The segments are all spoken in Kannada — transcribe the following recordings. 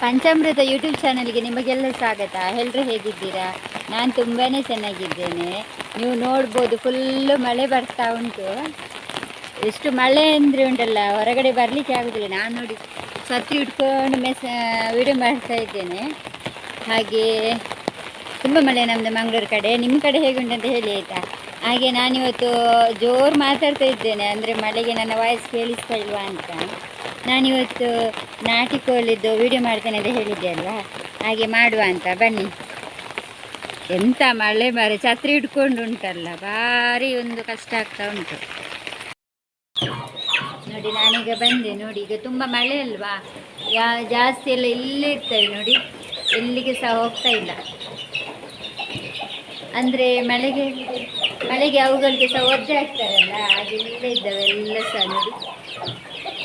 ಪಂಚಾಮೃತ ಯೂಟ್ಯೂಬ್ ಚಾನಲ್ಗೆ ನಿಮಗೆಲ್ಲ ಸ್ವಾಗತ. ಎಲ್ಲರೂ ಹೇಗಿದ್ದೀರಾ? ನಾನು ತುಂಬಾ ಚೆನ್ನಾಗಿದ್ದೇನೆ. ನೀವು ನೋಡ್ಬೋದು ಫುಲ್ಲು ಮಳೆ ಬರ್ತಾ ಉಂಟು. ಎಷ್ಟು ಮಳೆ ಅಂದರೆ ಉಂಟಲ್ಲ, ಹೊರಗಡೆ ಬರಲಿಕ್ಕೆ ಆಗೋದಿಲ್ಲ. ನಾನು ನೋಡಿ ಸತ್ತಿ ಇಟ್ಕೊಂಡು ಮೆಸ ವಿಡಿಯೋ ಮಾಡ್ತಾ ಇದ್ದೇನೆ. ಹಾಗೆ ತುಂಬ ಮಳೆ ನಮ್ಮದು ಮಂಗಳೂರು ಕಡೆ. ನಿಮ್ಮ ಕಡೆ ಹೇಗೆ ಅಂತ ಹೇಳಿ ಆಯಿತಾ? ಹಾಗೆ ನಾನಿವತ್ತು ಜೋರು ಮಾತಾಡ್ತಾ ಇದ್ದೇನೆ. ಅಂದರೆ ಮಳೆಗೆ ನನ್ನ ವಾಯ್ಸ್ ಕೇಳಿಸ್ತಾ ಇಲ್ವಾ ಅಂತ. ನಾನಿವತ್ತು ನಾಟಿ ಕೋಳಿದ್ದು ವಿಡಿಯೋ ಮಾಡ್ತೇನೆ ಅಂತ ಹೇಳಿದ್ದೆ ಅಲ್ವಾ? ಹಾಗೆ ಮಾಡುವ ಅಂತ, ಬನ್ನಿ. ಎಂಥ ಮಳೆ ಮಾರೆ, ಛತ್ರಿ ಇಟ್ಕೊಂಡು ಉಂಟಲ್ಲ, ಭಾರಿ ಒಂದು ಕಷ್ಟ ಆಗ್ತಾ ಉಂಟು. ನೋಡಿ, ನಾನೀಗ ಬಂದೆ, ನೋಡಿ, ಈಗ ತುಂಬ ಮಳೆ ಅಲ್ವಾ? ಯಾ, ಜಾಸ್ತಿ ಎಲ್ಲ ಇಲ್ಲೇ ಇರ್ತದೆ ನೋಡಿ. ಎಲ್ಲಿಗೆ ಸಹ ಹೋಗ್ತಾ ಇಲ್ಲ. ಅಂದರೆ ಮಳೆಗೆ ಮಳೆಗೆ ಅವುಗಳಿಗೆ ಸಹ ಒದ್ದೆ ಆಗ್ತಾರಲ್ಲ ಹಾಗೆ ಇಲ್ಲೇ ಇದ್ದಾವೆ ಎಲ್ಲ ಸಹ, ನೋಡಿ.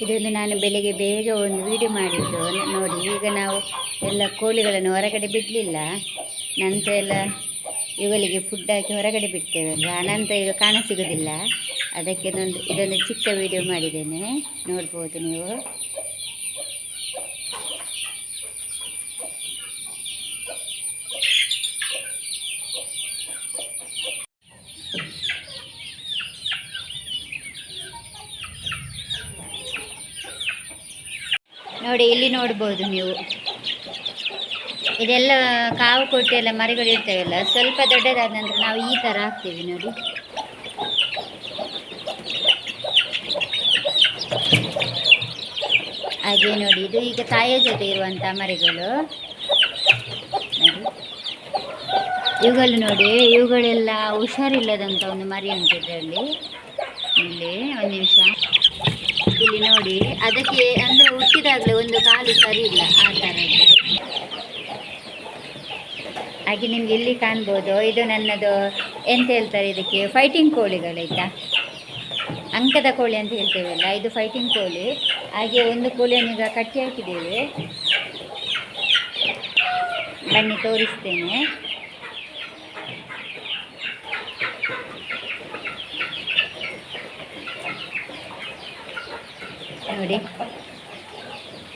ಇದೊಂದು ನಾನು ಬೆಳಿಗ್ಗೆ ಬೇಗ ಒಂದು ವಿಡಿಯೋ ಮಾಡಿದ್ದು. ನೋಡಿ, ಈಗ ನಾವು ಎಲ್ಲ ಕೋಳಿಗಳನ್ನು ಹೊರಗಡೆ ಬಿಡಲಿಲ್ಲ. ನಂತರ ಎಲ್ಲ ಇವುಗಳಿಗೆ ಫುಡ್ ಹಾಕಿ ಹೊರಗಡೆ ಬಿಡ್ತೇವೆ. ಅನಂತರ ಈಗ ಕಾಣ ಸಿಗೋದಿಲ್ಲ. ಅದಕ್ಕೆ ಒಂದು ಇದೊಂದು ಚಿಕ್ಕ ವಿಡಿಯೋ ಮಾಡಿದ್ದೇನೆ. ನೋಡ್ಬೋದು ನೀವು. ನೋಡಿ, ಇಲ್ಲಿ ನೋಡ್ಬೋದು ನೀವು. ಇದೆಲ್ಲ ಕಾವು ಕೊಟ್ಟು ಎಲ್ಲ ಮರಿಗಳು ಇರ್ತವೆಲ್ಲ, ಸ್ವಲ್ಪ ದೊಡ್ಡದಾದ ನಂತರ ನಾವು ಈ ಥರ ಹಾಕ್ತೀವಿ ನೋಡಿ. ಹಾಗೆ ನೋಡಿ, ಇದು ಈಗ ತಾಯಿಯ ಜೊತೆ ಇರುವಂಥ ಮರಿಗಳು. ಇವುಗಳು ನೋಡಿ, ಇವುಗಳೆಲ್ಲ ಹುಷಾರಿಲ್ಲದಂಥ ಒಂದು ಮರಿ ಉಂಟು ಇಲ್ಲಿ, ಒಂದು ನಿಮಿಷ. ಇಲ್ಲಿ ನೋಡಿ. ಅದಕ್ಕೆ ಅಂದರೆ ಹುಟ್ಟಿದಾಗಲೇ ಒಂದು ಕಾಲು ಸರಿ ಇಲ್ಲ ಆ ಥರ ಹಾಗೆ ನಿಮ್ಗೆ ಇಲ್ಲಿ ಕಾಣ್ಬೋದು. ಇದು ನನ್ನದು ಎಂತ ಹೇಳ್ತಾರೆ ಇದಕ್ಕೆ? ಫೈಟಿಂಗ್ ಕೋಳಿಗಳಾಯ್ತಾ ಅಂಕದ ಕೋಳಿ ಅಂತ ಹೇಳ್ತೇವಲ್ಲ, ಇದು ಫೈಟಿಂಗ್ ಕೋಳಿ. ಹಾಗೆ ಒಂದು ಕೋಳಿಯನ್ನು ಈಗ ಕಟ್ಟಿ ಹಾಕಿದ್ದೇವೆ. ಬನ್ನಿ ತೋರಿಸ್ತೇನೆ. ನೋಡಿ.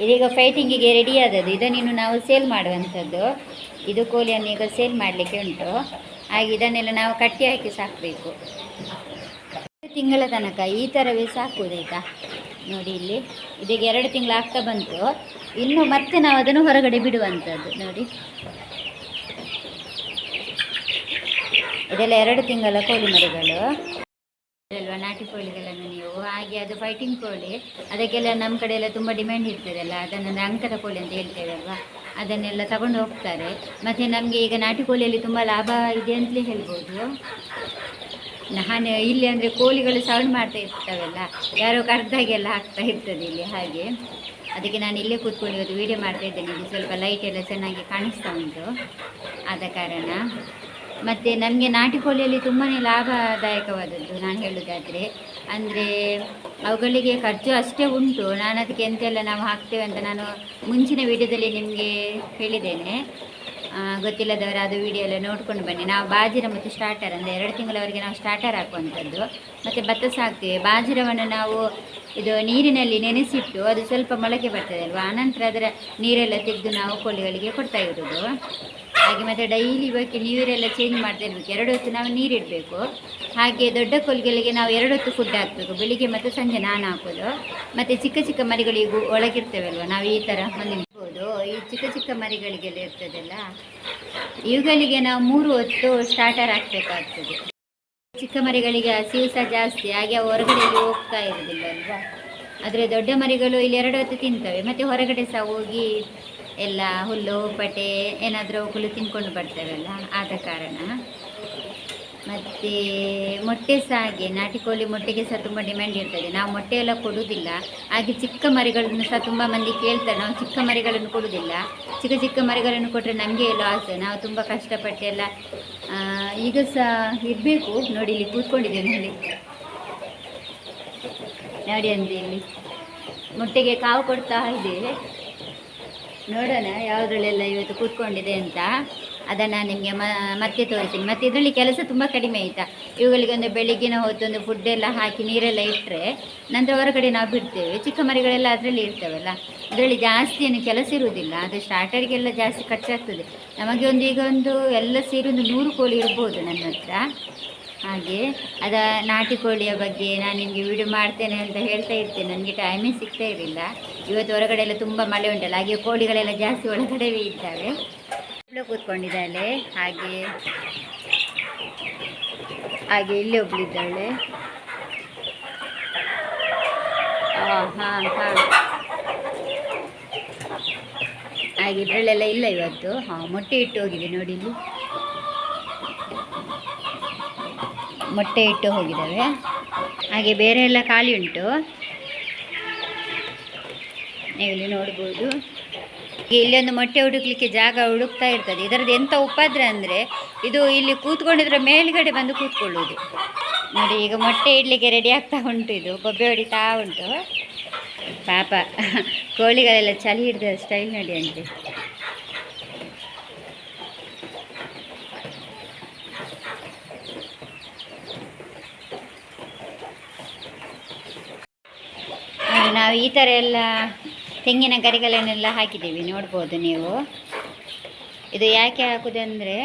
ಇದೀಗ ಫೈಟಿಂಗಿಗೆ ರೆಡಿ ಆದದ್ದು. ಇದನ್ನಿನ್ನು ನಾವು ಸೇಲ್ ಮಾಡುವಂಥದ್ದು. ಇದು ಕೋಳಿಯನ್ನು ಈಗ ಸೇಲ್ ಮಾಡಲಿಕ್ಕೆ ಉಂಟು. ಹಾಗೆ ಇದನ್ನೆಲ್ಲ ನಾವು ಕಟ್ಟಿ ಹಾಕಿ ಸಾಕಬೇಕು. ತಿಂಗಳ ತನಕ ಈ ಥರವೇ ಸಾಕುವುದಾಯ್ತಾ ನೋಡಿ ಇಲ್ಲಿ. ಇದೀಗ ಎರಡು ತಿಂಗಳು ಆಗ್ತಾ ಬಂತು. ಇನ್ನು ಮತ್ತೆ ನಾವು ಅದನ್ನು ಹೊರಗಡೆ ಬಿಡುವಂಥದ್ದು. ನೋಡಿ. ಇದೆಲ್ಲ ಎರಡು ತಿಂಗಳ ಕೋಳಿ ಮರಿಗಳು. ಅಲ್ವಾ ನಾಟಿ ಕೋಳಿಗಳನ್ನು ನೀವು, ಹಾಗೆ ಅದು ಫೈಟಿಂಗ್ ಕೋಳಿ, ಅದಕ್ಕೆಲ್ಲ ನಮ್ಮ ಕಡೆ ಎಲ್ಲ ತುಂಬ ಡಿಮ್ಯಾಂಡ್ ಇರ್ತದಲ್ಲ, ಅದನ್ನು ಅಂಕದ ಕೋಳಿ ಅಂತ ಹೇಳ್ತೇವೆ ಅಲ್ವಾ ಅದನ್ನೆಲ್ಲ ತಗೊಂಡು ಹೋಗ್ತಾರೆ. ಮತ್ತು ನಮಗೆ ಈಗ ನಾಟಿ ಕೋಳಿಯಲ್ಲಿ ತುಂಬ ಲಾಭ ಇದೆ ಅಂತಲೇ ಹೇಳ್ಬೋದು. ನಾನು ಇಲ್ಲಿ ಅಂದರೆ ಕೋಳಿಗಳು ಸೌಂಡ್ ಮಾಡ್ತಾ ಇರ್ತವಲ್ಲ, ಯಾರೋ ಕರೆದಾಗೆಲ್ಲ ಹಾಕ್ತಾ ಇರ್ತದೆ ಇಲ್ಲಿ ಹಾಗೆ. ಅದಕ್ಕೆ ನಾನು ಇಲ್ಲೇ ಕೂತ್ಕೊಂಡು ಇವತ್ತು ವೀಡಿಯೋ ಮಾಡ್ತಾ ಇದ್ದೇನೆ. ಸ್ವಲ್ಪ ಲೈಟ್ ಎಲ್ಲ ಚೆನ್ನಾಗಿ ಕಾಣಿಸ್ತಾ ಉಂಟು. ಆದ ಕಾರಣ. ಮತ್ತು ನಮಗೆ ನಾಟಿ ಕೋಳಿಯಲ್ಲಿ ತುಂಬಾ ಲಾಭದಾಯಕವಾದದ್ದು ನಾನು ಹೇಳೋದಾದರೆ. ಅಂದರೆ ಅವುಗಳಿಗೆ ಖರ್ಚು ಅಷ್ಟೇ ಉಂಟು. ನಾನು ಅದಕ್ಕೆ ಎಂತೆಲ್ಲ ನಾವು ಹಾಕ್ತೇವೆ ಅಂತ ನಾನು ಮುಂಚಿನ ವಿಡಿಯೋದಲ್ಲಿ ನಿಮಗೆ ಹೇಳಿದ್ದೇನೆ. ಗೊತ್ತಿಲ್ಲದವರು ಅದು ವಿಡಿಯೋ ಎಲ್ಲ ನೋಡ್ಕೊಂಡು ಬನ್ನಿ. ನಾವು ಬಾಜಿರ ಮತ್ತು ಸ್ಟಾರ್ಟರ್ ಅಂದರೆ ಎರಡು ತಿಂಗಳವರೆಗೆ ನಾವು ಸ್ಟಾರ್ಟರ್ ಹಾಕುವಂಥದ್ದು. ಮತ್ತು ಭತ್ತ ಸಾಕ್ತೇವೆ. ಬಾಜಿರವನ್ನು ನಾವು ಇದು ನೀರಿನಲ್ಲಿ ನೆನೆಸಿಟ್ಟು ಅದು ಸ್ವಲ್ಪ ಮೊಳಕೆ ಬರ್ತದೆ ಅಲ್ವಾ? ಆನಂತರ ಅದರ ನೀರೆಲ್ಲ ತೆಗೆದು ನಾವು ಕೋಳಿಗಳಿಗೆ ಕೊಡ್ತಾ ಇರೋದು ಹಾಗೆ ಮತ್ತು ಡೈಲಿ ಇವಾಗ ನೀರೆಲ್ಲ ಚೇಂಜ್ ಮಾಡ್ತಾ ಇರಬೇಕು. ಎರಡು ಹೊತ್ತು ನಾವು ನೀರಿಡಬೇಕು. ಹಾಗೆ ದೊಡ್ಡ ಕೋಳಿಗಳಿಗೆ ನಾವು ಎರಡು ಹೊತ್ತು ಫುಡ್ ಹಾಕಬೇಕು. ಬೆಳಿಗ್ಗೆ ಮತ್ತು ಸಂಜೆ ನಾನು ಹಾಕೋದು. ಮತ್ತು ಚಿಕ್ಕ ಚಿಕ್ಕ ಮರಿಗಳಿಗೂ ಒಳಗಿರ್ತೇವಲ್ವ? ನಾವು ಈ ಥರ ಹೊಂದಿರ್ಬೋದು ಈ ಚಿಕ್ಕ ಚಿಕ್ಕ ಮರಿಗಳಿಗೆಲ್ಲ ಇರ್ತದಲ್ಲ, ಇವುಗಳಿಗೆ ನಾವು ಮೂರು ಹೊತ್ತು ಸ್ಟಾರ್ಟರ್ ಹಾಕಬೇಕಾಗ್ತದೆ. ಚಿಕ್ಕ ಮರಿಗಳಿಗೆ ಸಹ ಜಾಸ್ತಿ, ಹಾಗೆ ಹೊರಗಡೆ ಹೋಗ್ತಾ ಇರೋದಿಲ್ಲ ಅಲ್ವಾ? ಆದರೆ ದೊಡ್ಡ ಮರಿಗಳು ಇಲ್ಲಿ ಎರಡು ಹೊತ್ತು ತಿಂತವೆ. ಮತ್ತು ಹೊರಗಡೆ ಸಹ ಹೋಗಿ ಎಲ್ಲ ಹುಲ್ಲು ಪಟೆ ಏನಾದರೂ ಹುಲ್ಲು ತಿನ್ಕೊಂಡು ಬರ್ತೇವಲ್ಲ ಆದ ಕಾರಣ. ಮತ್ತು ಮೊಟ್ಟೆ ಸಹ ಹಾಗೆ ನಾಟಿ ಕೋಳಿ ಮೊಟ್ಟೆಗೆ ಸಹ ತುಂಬ ಡಿಮ್ಯಾಂಡ್ ಇರ್ತದೆ. ನಾವು ಮೊಟ್ಟೆ ಎಲ್ಲ ಕೊಡುವುದಿಲ್ಲ ಹಾಗೆ ಚಿಕ್ಕ ಮರಿಗಳನ್ನು ಸಹ ತುಂಬ ಮಂದಿ ಕೇಳ್ತಾರೆ. ನಾವು ಚಿಕ್ಕ ಮರಿಗಳನ್ನು ಕೊಡುವುದಿಲ್ಲ ಚಿಕ್ಕ ಚಿಕ್ಕ ಮರಿಗಳನ್ನು ಕೊಟ್ಟರೆ ನಮಗೆ ಲಾಸ್ ನಾವು ತುಂಬ ಕಷ್ಟಪಟ್ಟು ಎಲ್ಲ ಆ, ಈಗ ಸಹ ಇರಬೇಕು. ನೋಡಿ ಇಲ್ಲಿ ಕೂತ್ಕೊಂಡಿದ್ದೇವೆ ನೋಡಿ. ನೋಡಿ ಅಂದರೆ ಇಲ್ಲಿ ಮೊಟ್ಟೆಗೆ ಕಾವು ಕೊಡ್ತಾ ಇದೆ ನೋಡೋಣ ಯಾವುದ್ರಲ್ಲೆಲ್ಲ ಇವತ್ತು ಕೂತ್ಕೊಂಡಿದೆ ಅಂತ. ಅದನ್ನು ನಿಮಗೆ ಮತ್ತೆ ತೋರಿಸ್ತೀನಿ. ಮತ್ತು ಇದರಲ್ಲಿ ಕೆಲಸ ತುಂಬ ಕಡಿಮೆ ಆಯಿತಾ? ಇವುಗಳಿಗೆ ಒಂದು ಬೆಳಿಗ್ಗಿನ ಹೊತ್ತೊಂದು ಫುಡ್ ಎಲ್ಲ ಹಾಕಿ ನೀರೆಲ್ಲ ಇಟ್ಟರೆ ನಂತರ ಹೊರಗಡೆ ನಾವು ಬಿಡ್ತೇವೆ. ಚಿಕ್ಕ ಮರಿಗಳೆಲ್ಲ ಅದರಲ್ಲಿ ಇರ್ತವಲ್ಲ. ಅದರಲ್ಲಿ ಜಾಸ್ತಿ ಏನು ಕೆಲಸ ಇರುವುದಿಲ್ಲ. ಅದು ಸ್ಟಾರ್ಟರ್ಗೆಲ್ಲ ಜಾಸ್ತಿ ಖರ್ಚಾಗ್ತದೆ. ನಮಗೆ ಒಂದು ಈಗ ಒಂದು ಎಲ್ಲ ಸೇರಿ ಒಂದು ನೂರು ಕೋಳಿ ಇರ್ಬೋದು ನನ್ನ ಹತ್ರ. ಹಾಗೆ, ಅದ ನಾಟಿ ಕೋಳಿಯ ಬಗ್ಗೆ ನಾನು ನಿಮಗೆ ವಿಡಿಯೋ ಮಾಡ್ತೇನೆ ಅಂತ ಹೇಳ್ತಾ ಇರ್ತೇನೆ. ನನಗೆ ಟೈಮೇ ಸಿಗ್ತಾ ಇರಲಿಲ್ಲ. ಇವತ್ತು ಹೊರಗಡೆ ಎಲ್ಲ ತುಂಬ ಮಳೆ ಉಂಟಲ್ಲ, ಹಾಗೆ ಕೋಳಿಗಳೆಲ್ಲ ಜಾಸ್ತಿ ಒಳಗಡೆವೇ ಇದ್ದಾವೆ. ಇಲ್ಲೂ ಕೂತ್ಕೊಂಡಿದ್ದಾಳೆ, ಹಾಗೆ ಹಾಗೆ ಇಲ್ಲೇ ಒಬ್ಳಿದ್ದಾಳೆ. ಹಾಂ ಹಾಂ. ಹಾಗೆ ಇದರಲ್ಲೆಲ್ಲ ಇಲ್ಲ ಇವತ್ತು. ಹಾಂ, ಮೊಟ್ಟೆ ಇಟ್ಟು ಹೋಗಿದೆ ನೋಡಿ ಮೊಟ್ಟೆ ಇಟ್ಟು ಹೋಗಿದ್ದಾವೆ. ಹಾಗೆ ಬೇರೆ ಎಲ್ಲ ಖಾಲಿ ಉಂಟು. ನೀವು ಇಲ್ಲಿ ನೋಡ್ಬೋದು. ಇಲ್ಲೊಂದು ಮೊಟ್ಟೆ ಹುಡುಕ್ಲಿಕ್ಕೆ ಜಾಗ ಹುಡುಕ್ತಾ ಇರ್ತದೆ. ಇದರದ್ದು ಎಂಥ ಉಪದ್ರ ಅಂದರೆ, ಇದು ಇಲ್ಲಿ ಕೂತ್ಕೊಂಡಿದ್ರೆ ಮೇಲ್ಗಡೆ ಬಂದು ಕೂತ್ಕೊಳ್ಳೋದು ನೋಡಿ, ಈಗ ಮೊಟ್ಟೆ ಇಡ್ಲಿಕ್ಕೆ ರೆಡಿ ಆಗ್ತಾ ಉಂಟು ಇದು. ಬೊಬ್ಬೆ ಹೊಡಿತಾ ಉಂಟು. ಪಾಪ, ಕೋಳಿಗಳೆಲ್ಲ ಚಳಿ ಹಿಡಿದ ಸ್ಟೈಲ್ ನೋಡಿ ಅಂತೆ ನಾವು ಈ ಥರ ಎಲ್ಲ ತೆಂಗಿನ ಗರಿಗಳನ್ನೆಲ್ಲ ಹಾಕಿದ್ದೀವಿ, ನೋಡ್ಬೋದು ನೀವು. ಇದು ಯಾಕೆ ಹಾಕುದಂದರೆ,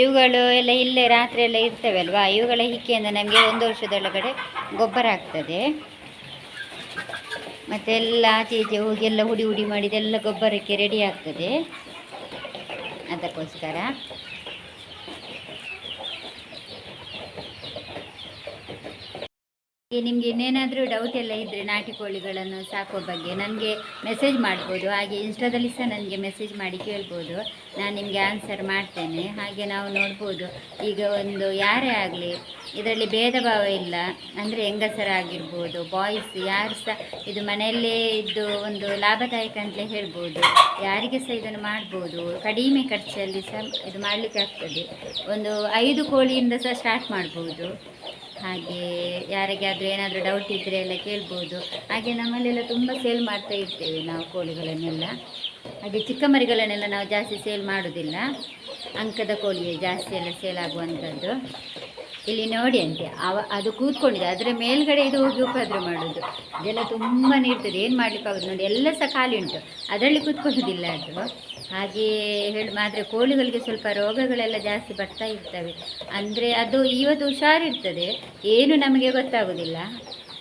ಇವುಗಳು ಎಲ್ಲ ಇಲ್ಲೇ ರಾತ್ರಿ ಎಲ್ಲ ಇರ್ತವೆ ಅಲ್ವಾ? ಇವುಗಳ ಹಿಕ್ಕಿಯಿಂದ ನಮಗೆ ಒಂದು ವರ್ಷದೊಳಗಡೆ ಗೊಬ್ಬರ ಆಗ್ತದೆ. ಮತ್ತೆಲ್ಲ ಆಚೆ ಈಚೆ ಹೋಗಿ ಎಲ್ಲ ಹುಡಿ ಹುಡಿ ಮಾಡಿದೆಲ್ಲ ಗೊಬ್ಬರಕ್ಕೆ ರೆಡಿ ಆಗ್ತದೆ. ಅದಕ್ಕೋಸ್ಕರ. ನಿಮಗೆ ಇನ್ನೇನಾದರೂ ಡೌಟ್ ಎಲ್ಲ ಇದ್ದರೆ ನಾಟಿ ಕೋಳಿಗಳನ್ನು ಸಾಕೋ ಬಗ್ಗೆ ನನಗೆ ಮೆಸೇಜ್ ಮಾಡ್ಬೋದು. ಹಾಗೆ ಇನ್ಸ್ಟಾದಲ್ಲಿ ಸಹ ನನಗೆ ಮೆಸೇಜ್ ಮಾಡಿ ಕೇಳ್ಬೋದು. ನಾನು ನಿಮಗೆ ಆನ್ಸರ್ ಮಾಡ್ತೇನೆ. ಹಾಗೆ ನಾವು ನೋಡ್ಬೋದು. ಈಗ ಒಂದು ಯಾರೇ ಆಗಲಿ, ಇದರಲ್ಲಿ ಭೇದ ಭಾವ ಇಲ್ಲ. ಅಂದರೆ ಹೆಂಗಸರಾಗಿರ್ಬೋದು ಬಾಯ್ಸ್ ಯಾರು ಸಹ ಇದು ಮನೆಯಲ್ಲೇ ಇದ್ದು ಒಂದು ಲಾಭದಾಯಕ ಅಂತಲೇ ಹೇಳ್ಬೋದು. ಯಾರಿಗೆ ಸಹ ಇದನ್ನು ಮಾಡ್ಬೋದು? ಕಡಿಮೆ ಖರ್ಚಲ್ಲಿ ಸಹ ಇದು ಮಾಡಲಿಕ್ಕೆ ಆಗ್ತದೆ. ಒಂದು ಐದು ಕೋಳಿಯಿಂದ ಸಹ ಸ್ಟಾರ್ಟ್ ಮಾಡ್ಬೋದು. ಹಾಗೆ ಯಾರಿಗಾದರೂ ಏನಾದರೂ ಡೌಟ್ ಇದ್ದರೆ ಎಲ್ಲ ಕೇಳ್ಬೋದು. ಹಾಗೆ ನಮ್ಮಲ್ಲೆಲ್ಲ ತುಂಬ ಸೇಲ್ ಮಾಡ್ತಾ ಇರ್ತೇವೆ ನಾವು ಕೋಳಿಗಳನ್ನೆಲ್ಲ. ಹಾಗೆ ಚಿಕ್ಕ ಮರಿಗಳನ್ನೆಲ್ಲ ನಾವು ಜಾಸ್ತಿ ಸೇಲ್ ಮಾಡೋದಿಲ್ಲ. ಅಂಕದ ಕೋಳಿಯೇ ಜಾಸ್ತಿ ಎಲ್ಲ ಸೇಲ್ ಆಗುವಂಥದ್ದು ಇಲ್ಲಿ ನೋಡಿ ಅಂತೆ, ಅವ ಅದು ಕೂತ್ಕೊಂಡಿದೆ. ಅದರ ಮೇಲ್ಗಡೆ ಇದು ಹೋಗಿ ಉಪದ್ರ ಮಾಡೋದು. ಇದೆಲ್ಲ ತುಂಬಾ ಇರ್ತದೆ. ಏನು ಮಾಡ್ಲಿಕ್ಕಾಗೋದು ನೋಡಿ, ಎಲ್ಲ ಸಹ ಖಾಲಿ ಉಂಟು. ಅದರಲ್ಲಿ ಕೂತ್ಕೊಳ್ಳೋದಿಲ್ಲ ಅದು. ಹಾಗೆ ಹೇಳಿ ಆದರೆ ಕೋಳಿಗಳಿಗೆ ಸ್ವಲ್ಪ ರೋಗಗಳೆಲ್ಲ ಜಾಸ್ತಿ ಬರ್ತಾ ಇರ್ತವೆ. ಅಂದರೆ ಅದು ಇವತ್ತು ಹುಷಾರಿರ್ತದೆ, ಏನು ನಮಗೆ ಗೊತ್ತಾಗೋದಿಲ್ಲ.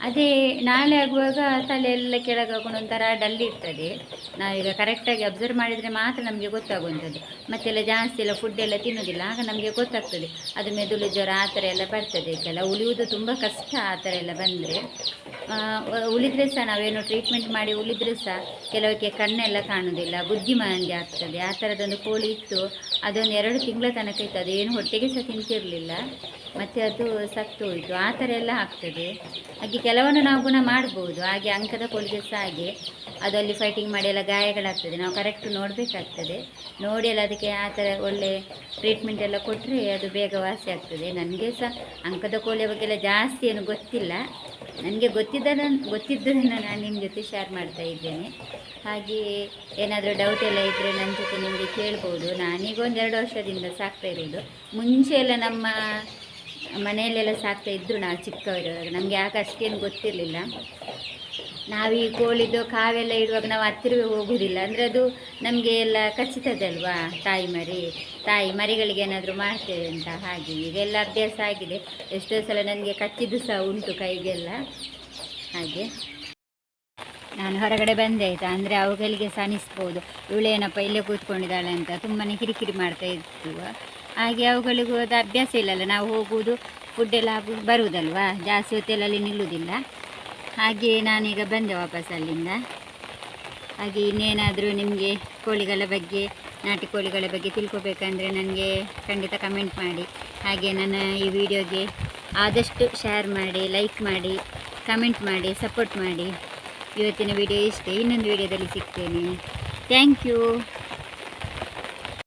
ಅದೇ ನಾಳೆ ಆಗುವಾಗ ತಲೆ ಎಲ್ಲ ಕೆಳಗಾಕೊಂಡು ಒಂಥರ ಡಲ್ ಇರ್ತದೆ. ನಾವೀಗ ಕರೆಕ್ಟಾಗಿ ಅಬ್ಸರ್ವ್ ಮಾಡಿದರೆ ಮಾತ್ರ ನಮಗೆ ಗೊತ್ತಾಗುವಂಥದ್ದು. ಮತ್ತೆಲ್ಲ ಜಾಸ್ತಿ ಎಲ್ಲ ಫುಡ್ ಎಲ್ಲ ತಿನ್ನೋದಿಲ್ಲ, ಆಗ ನಮಗೆ ಗೊತ್ತಾಗ್ತದೆ. ಅದು ಮೆದುಳು ಜ್ವರ ಆ ಥರ ಎಲ್ಲ ಬರ್ತದೆ ಕೆಲ ಉಳಿಯುವುದು ತುಂಬ ಕಷ್ಟ ಆ ಥರ ಎಲ್ಲ ಬಂದರೆ. ಉಳಿದ್ರೆ ಸಹ ನಾವೇನೋ ಟ್ರೀಟ್ಮೆಂಟ್ ಮಾಡಿ ಉಳಿದ್ರೆ ಸಹ ಕೆಲವಕ್ಕೆ ಕಣ್ಣೆಲ್ಲ ಕಾಣೋದಿಲ್ಲ ಬುದ್ಧಿಮಾಂದ್ಯ ಆಗ್ತದೆ. ಆ ಥರದೊಂದು ಕೋಳಿ ಇತ್ತು. ಅದೊಂದು ಎರಡು ತಿಂಗಳ ತನಕ ಇತ್ತು. ಅದೇನು ಹೊಟ್ಟೆಗೆ ಸಹ ತಿಂತಿರಲಿಲ್ಲ. ಮತ್ತು ಅದು ಸತ್ತು ಹೋಯಿತು. ಆ ಥರ ಎಲ್ಲ ಆಗ್ತದೆ. ಹಾಗೆ ಕೆಲವನ್ನು ನಾವು ಗುಣ ಮಾಡ್ಬೋದು. ಹಾಗೆ ಅಂಕದ ಕೋಳಿಗೆ ಸಹ ಹಾಗೆ ಅದರಲ್ಲಿ ಫೈಟಿಂಗ್ ಮಾಡಿ ಎಲ್ಲ ಗಾಯಗಳಾಗ್ತದೆ. ನಾವು ಕರೆಕ್ಟ್ ನೋಡಬೇಕಾಗ್ತದೆ. ನೋಡಿ ಎಲ್ಲ ಅದಕ್ಕೆ ಆ ಥರ ಒಳ್ಳೆ ಟ್ರೀಟ್ಮೆಂಟ್ ಎಲ್ಲ ಕೊಟ್ಟರೆ ಅದು ಬೇಗ ವಾಸಿ ಆಗ್ತದೆ. ನನಗೆ ಸಹ ಅಂಕದ ಕೋಳಿಯ ಬಗ್ಗೆ ಎಲ್ಲ ಜಾಸ್ತಿ ಏನು ಗೊತ್ತಿಲ್ಲ. ನನಗೆ ಗೊತ್ತಿದ್ದನ್ನು ಗೊತ್ತಿದ್ದನ್ನು ನಾನು ನಿಮ್ಮ ಜೊತೆ ಶೇರ್ ಮಾಡ್ತಾ ಇದ್ದೇನೆ. ಹಾಗೆ ಏನಾದರೂ ಡೌಟ್ ಎಲ್ಲ ಇದ್ದರೆ ನನ್ನ ಜೊತೆ ನಿಮಗೆ ಕೇಳ್ಬೋದು. ನಾನೀಗ ಒಂದೆರಡು ವರ್ಷದಿಂದ ಸಾಕ್ತಾ ಇರೋದು. ಮುಂಚೆ ಎಲ್ಲ ನಮ್ಮ ಮನೆಯಲ್ಲೆಲ್ಲ ಸಾಕ್ತಾ ಇದ್ದರು ನಾವು ಚಿಕ್ಕವರಿರುವಾಗ ನಮಗೆ ಆಗ ಅಷ್ಟೇನು ಗೊತ್ತಿರಲಿಲ್ಲ. ನಾವು ಈ ಕೋಳಿದು ಕಾವೆಲ್ಲ ಇಡುವಾಗ ನಾವು ಹತ್ತಿರವೇ ಹೋಗುವುದಿಲ್ಲ ಅಂದರೆ ಅದು ನಮಗೆ ಎಲ್ಲ ಕಚ್ಚಿತದಲ್ವಾ? ತಾಯಿ ಮರಿ, ತಾಯಿ ಮರಿಗಳಿಗೆ ಏನಾದರೂ ಮಾಡ್ತೇವೆ ಅಂತ ಹಾಗೆ ಈಗೆಲ್ಲ ಅಭ್ಯಾಸ ಆಗಿದೆ. ಎಷ್ಟೋ ಸಲ ನನಗೆ ಕಚ್ಚಿದ್ದು ಸಹ ಉಂಟು ಕೈಗೆಲ್ಲ. ಹಾಗೆ. ನಾನು ಹೊರಗಡೆ ಬಂದೆ ಆಯಿತಾ? ಅಂದರೆ ಅವುಗಳಿಗೆ ಸಹ ಅನಿಸ್ಬೋದು ಇವಳೇನಪ್ಪ ಇಲ್ಲೇ ಕೂತ್ಕೊಂಡಿದ್ದಾಳೆ ಅಂತ ತುಂಬಾ ಕಿರಿಕಿರಿ ಮಾಡ್ತಾ ಇತ್ತು ಹಾಗೆ ಅವುಗಳಿಗೂ ಅದು ಅಭ್ಯಾಸ ಇಲ್ಲಲ್ಲ, ನಾವು ಹೋಗುವುದು ಫುಡ್ ಎಲ್ಲ ಆಗು ಬರುವುದಲ್ವಾ? ಜಾಸ್ತಿ ಹೊತ್ತಲ್ಲಿ ನಿಲ್ಲುವುದಿಲ್ಲ. ಹಾಗೆ ನಾನೀಗ ಬಂದೆ ವಾಪಸ್ ಅಲ್ಲಿಂದ. ಹಾಗೆ ಇನ್ನೇನಾದರೂ ನಿಮಗೆ ಕೋಳಿಗಳ ಬಗ್ಗೆ, ನಾಟಿ ಕೋಳಿಗಳ ಬಗ್ಗೆ ತಿಳ್ಕೊಬೇಕಂದ್ರೆ ನನಗೆ ಖಂಡಿತ ಕಮೆಂಟ್ ಮಾಡಿ. ಹಾಗೆ ನನ್ನ ಈ ವಿಡಿಯೋಗೆ ಆದಷ್ಟು ಶೇರ್ ಮಾಡಿ ಲೈಕ್ ಮಾಡಿ ಕಮೆಂಟ್ ಮಾಡಿ ಸಪೋರ್ಟ್ ಮಾಡಿ. ಇವತ್ತಿನ ವಿಡಿಯೋ ಇಷ್ಟೇ. ಇನ್ನೊಂದು ವಿಡಿಯೋದಲ್ಲಿ ಸಿಗ್ತೇನೆ. Thank you